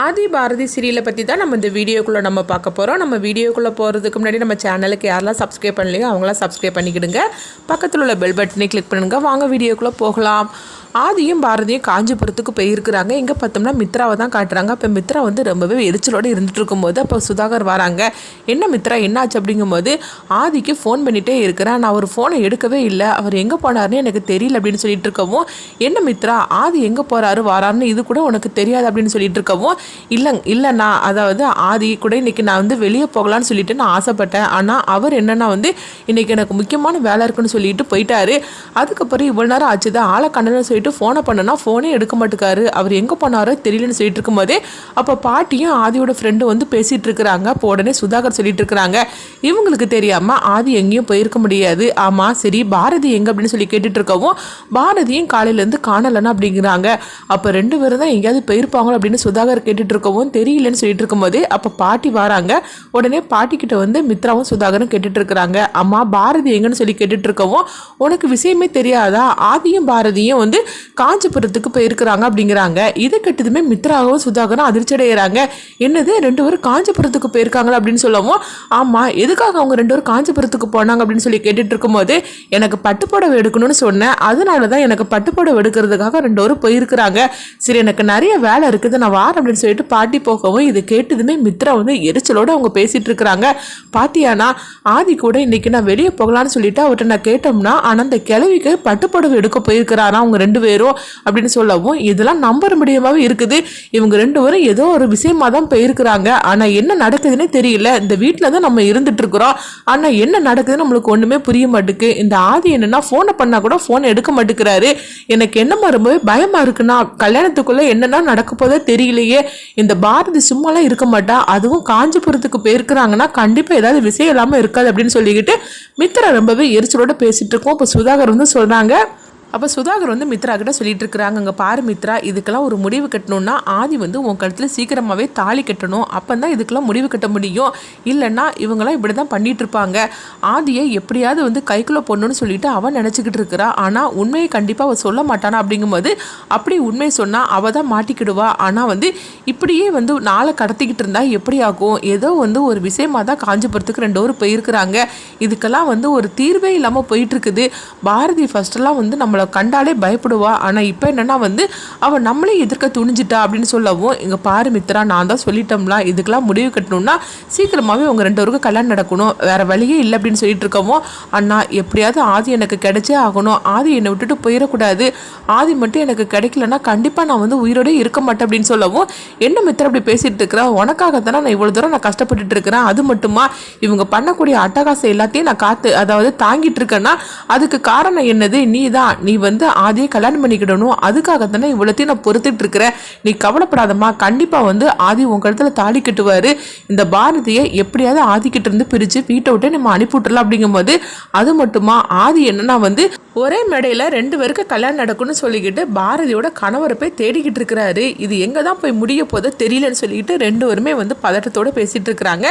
ஆதி பாரதி சீரியலை பற்றி தான் நம்ம இந்த வீடியோக்குள்ளே நம்ம பார்க்க போகிறோம் நம்ம வீடியோக்குள்ளே போகிறதுக்கு முன்னாடி நம்ம சேனலுக்கு யாரெல்லாம் சப்ஸ்கிரைப் பண்ணலையோ அவங்களாம் சப்ஸ்கிரைப் பண்ணிக்கிடுங்க. பக்கத்தில் உள்ள பெல் பட்டனை கிளிக் பண்ணுங்க. வாங்க வீடியோக்குள்ளே போகலாம். ஆதியும் பாரதியும் காஞ்சிபுரத்துக்கு போயிருக்கிறாங்க. எங்கே பார்த்தோம்னா மித்ராவை தான் காட்டுறாங்க. அப்போ மித்ரா வந்து ரொம்பவே எரிச்சலோடு இருந்துட்டு இருக்கும்போது அப்போ சுதாகர் வராங்க. என்ன மித்ரா என்னாச்சு அப்படிங்கும்போது ஆதிக்கு ஃபோன் பண்ணிகிட்டே இருக்கிறேன். நான் அவர் ஃபோனை எடுக்கவே இல்லை. அவர் எங்கே போனார்னு எனக்கு தெரியல அப்படின்னு சொல்லிட்டு இருக்கவும் என்ன மித்ரா ஆதி எங்கே போகிறாரு வராருன்னு இது கூட உனக்கு தெரியாது அப்படின்னு சொல்லிட்டு இருக்கவும் இல்லை இல்லைண்ணா அதாவது ஆதி கூட இன்னைக்கு நான் வந்து வெளியே போகலான்னு சொல்லிட்டு நான் ஆசைப்பட்டேன். ஆனால் அவர் என்னென்னா வந்து இன்றைக்கி எனக்கு முக்கியமான வேலை இருக்குன்னு சொல்லிட்டு போயிட்டாரு. அதுக்கப்புறம் இவ்வளோ நேரம் ஆச்சு. தான் ஆளை கண்டனு சொல்லிட்டு ஃபோனை பண்ணனா ஃபோனே எடுக்க மாட்டேக்காரு. அவர் எங்கே போனாரோ தெரியலன்னு சொல்லிட்டு இருக்கும்போதே அப்போ பாட்டியும் ஆதியோட ஃப்ரெண்டு வந்து பேசிகிட்டு இருக்கிறாங்க. அப்போ உடனே சுதாகர் சொல்லிட்டு இருக்கிறாங்க. இவங்களுக்கு தெரியாமல் ஆதி எங்கேயும் போயிருக்க முடியாது. ஆமாம் சரி பாரதி எங்கே அப்படின்னு சொல்லி கேட்டுட்டு இருக்கவும் பாரதியும் காலையிலேருந்து காணலன்னா அப்படிங்கிறாங்க. அப்போ ரெண்டு பேரும் தான் எங்கேயாவது போயிருப்பாங்களோ அப்படின்னு சுதாகர் கேட்டு கேட்டுட்டு இருக்கவும் தெரியலன்னு சொல்லிட்டு இருக்கும்போது அப்போ பாட்டி வராங்க. உடனே பாட்டி கிட்ட வந்து மித்ராவும் சுதாகரும் கேட்டுட்டு இருக்கிறாங்க அம்மா பாரதி எங்கன்னு சொல்லி கேட்டுட்டு இருக்கவும் உனக்கு விஷயமே தெரியாதா? ஆதியும் பாரதியும் வந்து காஞ்சிபுரத்துக்கு போயிருக்கிறாங்க அப்படிங்கிறாங்க. இதை கெட்டதுமே மித்ராவும் சுதாகரும் அதிர்ச்சி அடைகிறாங்க என்னது ரெண்டு பேரும் காஞ்சிபுரத்துக்கு போயிருக்காங்களா அப்படின்னு சொல்லவும் ஆமாம் எதுக்காக அவங்க ரெண்டு பேரும் காஞ்சிபுரத்துக்கு போனாங்க அப்படின்னு சொல்லி கேட்டுட்டு இருக்கும்போது எனக்கு பட்டுப்புடவை எடுக்கணும்னு சொன்னேன். அதனால தான் எனக்கு பட்டுப்புடவை எடுக்கிறதுக்காக ரெண்டு பேரும் போயிருக்கிறாங்க. சரி எனக்கு நிறைய வேலை இருக்குது. நான் வாரம் அப்படின்னு அப்படின்னு சொல்லிட்டு பாட்டி போகவும் இது கேட்டதுமே மித்ரா வந்து எரிச்சலோடு அவங்க பேசிகிட்டு இருக்கிறாங்க. பாத்தியானா ஆதி கூட இன்னைக்கு நான் வெளியே போகலான்னு சொல்லிட்டு அவர்கிட்ட நான் கேட்டோம்னா ஆனால் அந்த கிழவிக்கு பட்டுப்படவு எடுக்க போயிருக்கிறாரா அவங்க ரெண்டு பேரும்? அப்படின்னு சொல்லவும் இதெல்லாம் நம்புற முடியாமவே இருக்குது. இவங்க ரெண்டு பேரும் ஏதோ ஒரு விஷயமா தான் போயிருக்கிறாங்க. ஆனால் என்ன நடக்குதுன்னே தெரியல. இந்த வீட்டில் தான் நம்ம இருந்துட்டு இருக்கிறோம். ஆனால் என்ன நடக்குதுன்னு நம்மளுக்கு ஒன்றுமே புரிய மாட்டேங்குது. இந்த ஆதி என்னன்னா ஃபோனை பண்ணால் கூட ஃபோன் எடுக்க மாட்டேங்கிறாரு. எனக்கு என்னமா ரொம்பவே பயமாக இருக்குன்னா கல்யாணத்துக்குள்ளே என்னென்னா நடக்க போதே தெரியலையே. இந்த பாரதி சும்மாலாம் இருக்க மாட்டா. அதுவும் காஞ்சிபுரத்துக்கு போயிருக்கிறாங்கன்னா கண்டிப்பாக ஏதாவது விஷயம் இல்லாமல் இருக்காது அப்படின்னு சொல்லிக்கிட்டு மித்ரா ரொம்பவே எரிச்சலோட பேசிகிட்டு இருக்கோம். இப்போ சுதாகர் வந்து சொல்கிறாங்க அப்போ சுதாகர் வந்து மித்ரா கிட்ட சொல்லிட்டு இருக்கிறாங்க அங்கே பாரு மித்ரா இதுக்கெல்லாம் ஒரு முடிவு கட்டணும்னா ஆதி வந்து உன் கழுத்தில் சீக்கிரமாகவே தாலி கட்டணும். அப்போ தான் இதுக்கெல்லாம் முடிவு கட்ட முடியும். இல்லைன்னா இவங்கெல்லாம் இப்படி தான் பண்ணிட்டு இருப்பாங்க. ஆதியை எப்படியாவது வந்து கைக்குள்ளே பொண்ணுன்னு சொல்லிட்டு அவன் நினச்சிக்கிட்டு இருக்கிறா. ஆனால் உண்மையை கண்டிப்பாக அவள் சொல்ல மாட்டானா? அப்படிங்கும்போது அப்படி உண்மை சொன்னால் அவள் தான் மாட்டிக்கிடுவா. ஆனால் வந்து இப்படியே வந்து நாளை கடத்திக்கிட்டு இருந்தா எப்படி ஆகும்? ஏதோ வந்து ஒரு விஷயமாக தான் காஞ்சிபுரத்துக்கு ரெண்டு பேரும் போயிருக்கிறாங்க. இதுக்கெல்லாம் வந்து ஒரு தீர்வே இல்லாமல் போயிட்டு இருக்குது. பாரதி ஃபஸ்ட்டெல்லாம் வந்து நம்ம நம்மளை கண்டாலே பயப்படுவா. ஆனால் இப்போ என்னென்னா வந்து அவள் நம்மளே எதிர்க்க துணிஞ்சிட்டா அப்படின்னு சொல்லவும் இங்கே பாரு மித்ரா நான் தான் சொல்லிட்டோம்லாம் இதுக்கெல்லாம் முடிவு கட்டணும்னா சீக்கிரமாகவே உங்கள் ரெண்டு பேருக்கும் கல்யாணம் நடக்கணும். வேறு வழியே இல்லை அப்படின்னு சொல்லிட்டு இருக்கவும் அண்ணா எப்படியாவது ஆதி எனக்கு கிடைச்சே ஆகணும். ஆதி என்னை விட்டுட்டு போயிடக்கூடாது. ஆதி மட்டும் எனக்கு கிடைக்கலன்னா கண்டிப்பாக நான் வந்து உயிரோடே இருக்க மாட்டேன் அப்படின்னு சொல்லவும் என்ன மித்திரம் அப்படி பேசிட்டு இருக்கிறா? உனக்காகத்தானே நான் இவ்வளோ தூரம் நான் கஷ்டப்பட்டுட்டு இருக்கிறேன். அது மட்டுமா? இவங்க பண்ணக்கூடிய அட்டகாசம் எல்லாத்தையும் நான் காத்து அதாவது தாங்கிட்டு இருக்கேன்னா அதுக்கு காரணம் என்னது? நீ தான் நீ வந்து ஆதியை கல்யாணம் பண்ணிக்கிடணும். அதுக்காகத்தானே இவ்வளோத்தையும் நான் பொறுத்துட்டு இருக்கிறேன். நீ கவலைப்படாதம்மா. கண்டிப்பாக வந்து ஆதி உங்கள் இடத்துல தாலி கட்டுவார். இந்த பாரதியை எப்படியாவது ஆதிக்கிட்ட இருந்து பிரித்து வீட்டை விட்டு நம்ம அனுப்பி விட்டுறலாம் அப்படிங்கும்போது அது மட்டுமா? ஆதி என்னன்னா வந்து ஒரே மேடையில் ரெண்டு பேருக்கு கல்யாணம் நடக்கும்னு சொல்லிக்கிட்டு பாரதியோட கணவரை போய் தேடிக்கிட்டு இருக்கிறாரு. இது எங்கே தான் போய் முடிய போதோ தெரியலன்னு சொல்லிக்கிட்டு ரெண்டு பேருமே வந்து பதட்டத்தோடு பேசிகிட்டு இருக்கிறாங்க.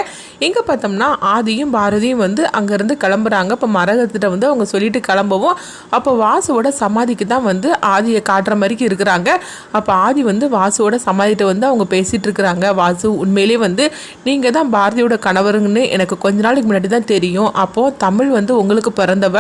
எங்கே பார்த்தோம்னா ஆதியும் பாரதியும் வந்து அங்கேருந்து கிளம்புறாங்க. இப்போ மரகத்திட்ட வந்து அவங்க சொல்லிட்டு கிளம்பவும். அப்போ வாசுவோட சமாதிக்கு தான் வந்து ஆதியை காட்டுற மாதிரிக்கு இருக்கிறாங்க. அப்போ ஆதி வந்து வாசுவோட சமாதிட்ட வந்து அவங்க பேசிகிட்டு இருக்கிறாங்க. வாசு உண்மையிலேயே வந்து நீங்கள் தான் பாரதியோட கணவருங்கன்னு எனக்கு கொஞ்ச நாளைக்கு முன்னாடி தான் தெரியும். அப்போது தமிழ் வந்து உங்களுக்கு பிறந்தவ.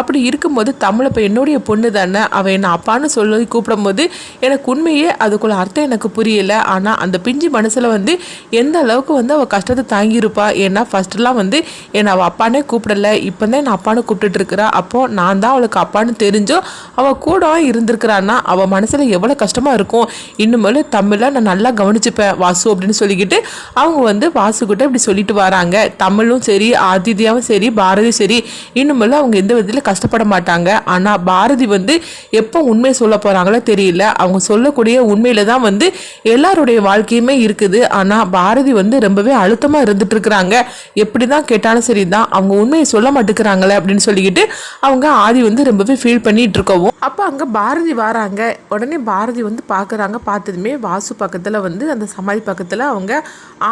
அப்படி இருக்கும்போது தமிழ் இப்போ என்னுடைய பொண்ணு தானே. அவள் என்னை அப்பான்னு சொல்லி கூப்பிடும்போது எனக்கு உண்மையே அதுக்குள்ள அர்த்தம் எனக்கு புரியலை. ஆனால் அந்த பிஞ்சு மனசில் வந்து எந்த அளவுக்கு வந்து அவள் கஷ்டத்தை தாங்கியிருப்பா? ஏன்னா ஃபர்ஸ்ட்லாம் வந்து என்னை அவள் அப்பானே கூப்பிடல. இப்போ தான் என்னை அப்பான்னு கூப்பிட்டுட்டு இருக்கிறா. அப்போது நான் தான் அவளுக்கு அப்பான்னு தெரிஞ்சோ அவள் கூட இருந்திருக்கிறான்னா அவள் மனசில் எவ்வளோ கஷ்டமாக இருக்கும்? இன்னுமேலும் தமிழை நான் நல்லா கவனிச்சுப்பேன் வாசு அப்படின்னு சொல்லிக்கிட்டு அவங்க வந்து வாசுக்கிட்ட இப்படி சொல்லிட்டு வராங்க. தமிழும் சரி ஆதித்யாவும் சரி பாரதியும் சரி இன்னுமேலும் அவங்க எந்த விதத்தில் கஷ்டப்பட மாட்டாங்க. ஆனால் பாரதி வந்து எப்போ உண்மை சொல்ல போகிறாங்களோ தெரியல. அவங்க சொல்லக்கூடிய உண்மையில் தான் வந்து எல்லாருடைய வாழ்க்கையுமே இருக்குது. ஆனால் பாரதி வந்து ரொம்பவே அழுத்தமாக இருந்துட்டு இருக்கிறாங்க எப்படி தான் கேட்டாலும் சரி தான் அவங்க உண்மையை சொல்ல மாட்டேங்கிறாங்களே அப்படின்னு சொல்லிக்கிட்டு அவங்க ஆதி வந்து ரொம்பவே ஃபீல் பண்ணிட்டு பேசிகிட்டு இருக்கவும் அப்போ அங்கே பாரதி வராங்க. உடனே பாரதி வந்து பார்க்குறாங்க பார்த்ததுமே வாசு பக்கத்தில் வந்து அந்த சமாதி பக்கத்தில் அவங்க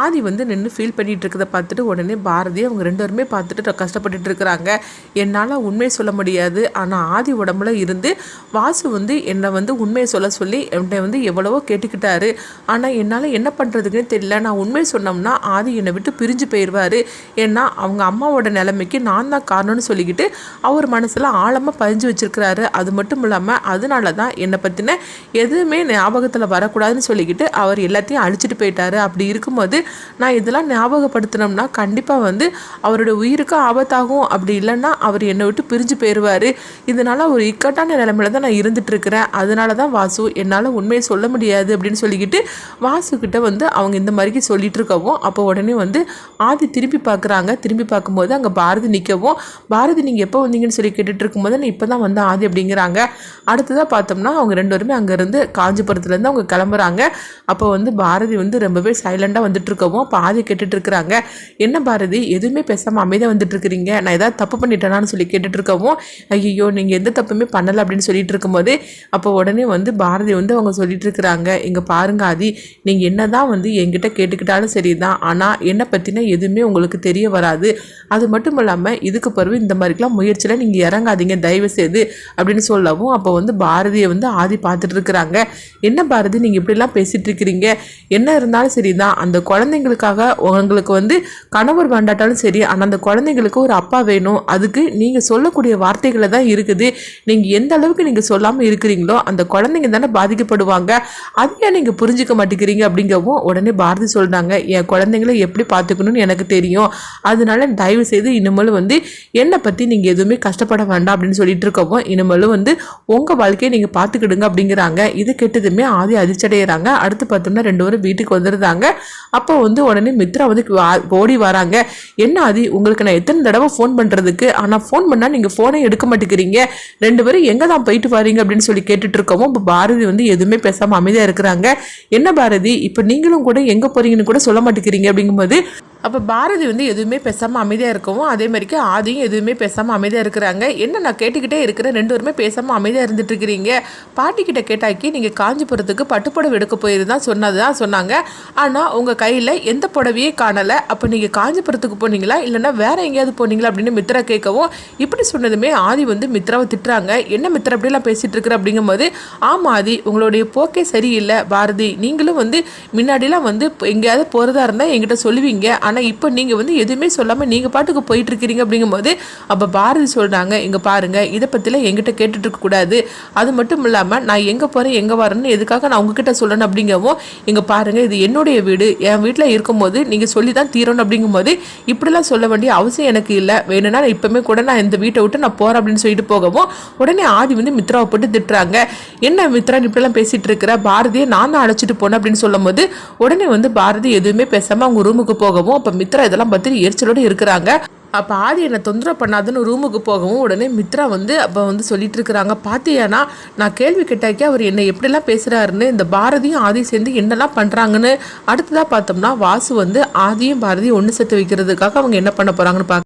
ஆதி வந்து நின்று ஃபீல் பண்ணிட்டு இருக்கிறத பார்த்துட்டு உடனே பாரதி அவங்க ரெண்டு பேருமே பார்த்துட்டு கஷ்டப்பட்டுட்டு இருக்கிறாங்க. என்னால் உண்மையை சொல்ல முடியாது. ஆனால் ஆதி உடம்புல இருந்து வாசு வந்து என்னை வந்து உண்மையை சொல்ல சொல்லி என்னை வந்து எவ்வளவோ கேட்டுக்கிட்டாரு. ஆனால் என்னால் என்ன பண்ணுறதுக்குன்னு தெரியல. நான் உண்மையை சொன்னோம்னா ஆதி என்னை விட்டு பிரிஞ்சு போயிடுவார் ஏன்னா அவங்க அம்மாவோட நிலைமைக்கு நான் தான் காரணம்னு சொல்லிக்கிட்டு அவர் மனசில் ஆழமாக பதிஞ்சு வச்சிருக்கிறாரு. அது மட்டும் இல்லாமல் அதனால தான் என்னை பற்றின எதுவுமே ஞாபகத்தில் வரக்கூடாதுன்னு சொல்லிக்கிட்டு அவர் எல்லாத்தையும் அழிச்சிட்டு போயிட்டாரு. அப்படி இருக்கும்போது நான் இதெல்லாம் ஞாபகப்படுத்தினோம்னா கண்டிப்பாக வந்து அவரோட உயிருக்கு ஆபத்தாகும். அப்படி இல்லைன்னா அவர் என்னை விட்டு பிரிஞ்சு போயிடுவார் இதனால் ஒரு இக்கட்டான நிலைமையில தான் நான் இருந்துட்டுருக்கிறேன் அதனால தான் வாசு என்னால் உண்மையை சொல்ல முடியாது அப்படின்னு சொல்லிக்கிட்டு வாசுக்கிட்ட வந்து அவங்க இந்த மாதிரிக்கு சொல்லிட்டு இருக்கவும் அப்போ உடனே வந்து ஆதி திரும்பி பார்க்குறாங்க திரும்பி பார்க்கும்போது அங்கே பாரதி நிற்கவும் பாரதி நீங்கள் எப்போ வந்தீங்கன்னு சொல்லி கேட்டுட்டு இருக்கும்போது நான் இப்போ தான் வந்து ஆதி அப்படிங்கிறாங்க. அடுத்ததாக பார்த்தோம்னா அவங்க ரெண்டு பேருமே அங்கேருந்து காஞ்சிபுரத்துலேருந்து அவங்க கிளம்புறாங்க. அப்போ வந்து பாரதி வந்து ரொம்பவே சைலண்டாக வந்துட்டு இருக்கவும் கேட்டுட்ருக்குறாங்க கேட்டுட்டு இருக்கிறாங்க என்ன பாரதி? எதுவுமே பேசாமல் அமைதியாக வந்துட்டு இருக்கிறீங்க நான் ஏதாவது தப்பு பண்ணிட்டேனான்னு சொல்லி கேட்டுட்டு இருக்கவும் ஐயோ நீங்கள் எந்த தப்புமே பண்ணலை அப்படின்னு சொல்லிட்டு இருக்கும்போது அப்போ உடனே வந்து பாரதி வந்து அவங்க சொல்லிட்டு இருக்கிறாங்க இங்கே பாருங்க ஆதி நீங்கள் என்ன தான் வந்து என்கிட்ட கேட்டுக்கிட்டாலும் சரி தான் ஆனால் என்னை பற்றின எதுவுமே உங்களுக்கு தெரிய வராது. அது மட்டும் இல்லாமல் இதுக்கு பிறகு இந்த மாதிரிக்கெலாம் முயற்சியில் நீங்கள் இறங்காதீங்க. தயவு செய்து அப்படின்னு சொல்லவும் அப்போ வந்து பாரதியை வந்து ஆதி பார்த்துட்டு இருக்கிறாங்க. என்ன பாரதி நீங்கள் இப்படிலாம் பேசிகிட்டு இருக்கிறீங்க? என்ன இருந்தாலும் சரி தான் அந்த குழந்தைங்களுக்காக உங்களுக்கு வந்து கணவர் வேண்டாட்டாலும் சரி ஆனால் அந்த குழந்தைங்களுக்கு ஒரு அப்பா வேணும். அதுக்கு நீங்கள் சொல்லக்கூடிய வார்த்தைகளை தான் இருக்குது. நீங்கள் எந்த அளவுக்கு நீங்கள் சொல்லாமல் இருக்கிறீங்களோ அந்த குழந்தைங்க தானே பாதிக்கப்படுவாங்க. அதையே நீங்கள் புரிஞ்சுக்க மாட்டேங்கிறீங்க அப்படிங்கவும் உடனே பாரதி சொல்கிறாங்க என் குழந்தைங்கள எப்படி பார்த்துக்கணும்னு எனக்கு தெரியும். அதனால தயவு செய்து இனிமேல் வந்து என்னை பற்றி நீங்கள் எதுவுமே கஷ்டப்பட வேண்டாம் அப்படின்னு சொல்லிட்டு இருக்கவும் இனிமேல் அவங்களும் வந்து உங்கள் வாழ்க்கையை நீங்கள் பார்த்துக்கிடுங்க அப்படிங்கிறாங்க. இது கெட்டதுமே ஆதி அதிர்ச்சடைகிறாங்க அடுத்து பார்த்தோம்னா ரெண்டு பேரும் வீட்டுக்கு வந்துருந்தாங்க அப்போ வந்து உடனே மித்ரா வந்து ஓடி வராங்க. என்ன ஆதி உங்களுக்கு நான் எத்தனை தடவை ஃபோன் பண்ணுறதுக்கு ஆனால் ஃபோன் பண்ணால் நீங்கள் ஃபோனே எடுக்க மாட்டேங்கிறீங்க. ரெண்டு பேரும் எங்கே தான் போயிட்டு வரீங்க? அப்படின்னு சொல்லி கேட்டுட்டு இருக்கவும் இப்போ பாரதி வந்து எதுவுமே பேசாமல் அமைதியாக இருக்கிறாங்க. என்ன பாரதி இப்போ நீங்களும் கூட எங்கே போகிறீங்கன்னு கூட சொல்ல மாட்டேங்கிறீங்க அப்படிங்கும்போது அப்போ பாரதி வந்து எதுவுமே பேசாமல் அமைதியாக இருக்கவும் அதே மாதிரிக்கு ஆதியும் எதுவுமே பேசாமல் அமைதியாக இருக்கிறாங்க. என்ன நான் கேட்டுக்கிட்டே இருக்கிறேன்? ரெண்டு பேருமே பேசாமல் அமைதியாக இருந்துட்டுருக்கிறீங்க பாட்டிக்கிட்ட கேட்டாக்கி நீங்கள் காஞ்சிபுரத்துக்கு பட்டுப்புடவை எடுக்க போயிருந்தா சொன்னது தான் சொன்னாங்க. ஆனால் உங்கள் கையில் எந்த புடவையே காணலை. அப்போ நீங்கள் காஞ்சிபுரத்துக்கு போனீங்களா? இல்லைன்னா வேறு எங்கேயாவது போனீங்களா? அப்படின்னு மித்ரா கேட்கவும் இப்படி சொன்னதுமே ஆதி வந்து மித்ராவை திட்டுறாங்க. என்ன மித்ரா அப்படிலாம் பேசிகிட்டு இருக்கிற? அப்படிங்கும்போது ஆமாம் ஆதி உங்களுடைய போக்கே சரியில்லை. பாரதி நீங்களும் வந்து முன்னாடிலாம் வந்து இப்போ எங்கேயாவது போகிறதா இருந்தால் என்கிட்ட சொல்லுவீங்க. ஆனால் இப்போ நீங்கள் வந்து எதுவுமே சொல்லாமல் நீங்கள் பாட்டுக்கு போயிட்டு இருக்கிறீங்க அப்படிங்கும்போது அப்போ பாரதி சொல்கிறாங்க இங்கே பாருங்கள் இதை பற்றிலாம் எங்கிட்ட கேட்டுட்டு இருக்கக்கூடாது அது மட்டும் இல்லாமல் நான் எங்கே போகிறேன் எங்கே வரேன்னு எதுக்காக நான் உங்ககிட்ட சொல்லணும் அப்படிங்கவும் இங்கே பாருங்கள் இது என்னுடைய வீடு. என் வீட்டில் இருக்கும்போது நீங்கள் சொல்லி தான் தீரணும் அப்படிங்கும்போது இப்படிலாம் சொல்ல வேண்டிய அவசியம் எனக்கு இல்லை. வேணும்னா நான் இப்போமே கூட நான் இந்த வீட்டை விட்டு நான் போகிறேன் அப்படின்னு சொல்லிட்டு போகவும் உடனே ஆதி வந்து மித்ராவை போட்டு திட்டுறாங்க. என்ன மித்ரா இப்படிலாம் பேசிகிட்டு இருக்கிற? பாரதியை நான் தான் அழைச்சிட்டு போனேன் அப்படின்னு சொல்லும்போது உடனே வந்து பாரதி எதுவுமே பேசாமல் அவங்க ரூமுக்கு போகவும் அப்போ மித்ரா இதெல்லாம் பற்றி எரிச்சலோடு இருக்கிறாங்க. அப்போ ஆதி என்னை தொந்தரவு பண்ணாதுன்னு ரூமுக்கு போகவும் உடனே மித்ரா வந்து அப்போ வந்து சொல்லிட்டு இருக்கிறாங்க. பார்த்தியானா நான் கேள்வி கேட்டாக்கே அவர் என்னை எப்படிலாம் பேசுகிறாருன்னு இந்த பாரதியும் ஆதி சேர்ந்து என்னெல்லாம் பண்ணுறாங்கன்னு அடுத்ததாக பார்த்தோம்னா வாசு வந்து ஆதியும் பாரதியும் ஒன்று சேர்த்து வைக்கிறதுக்காக அவங்க என்ன பண்ண போகிறாங்கன்னு பார்க்க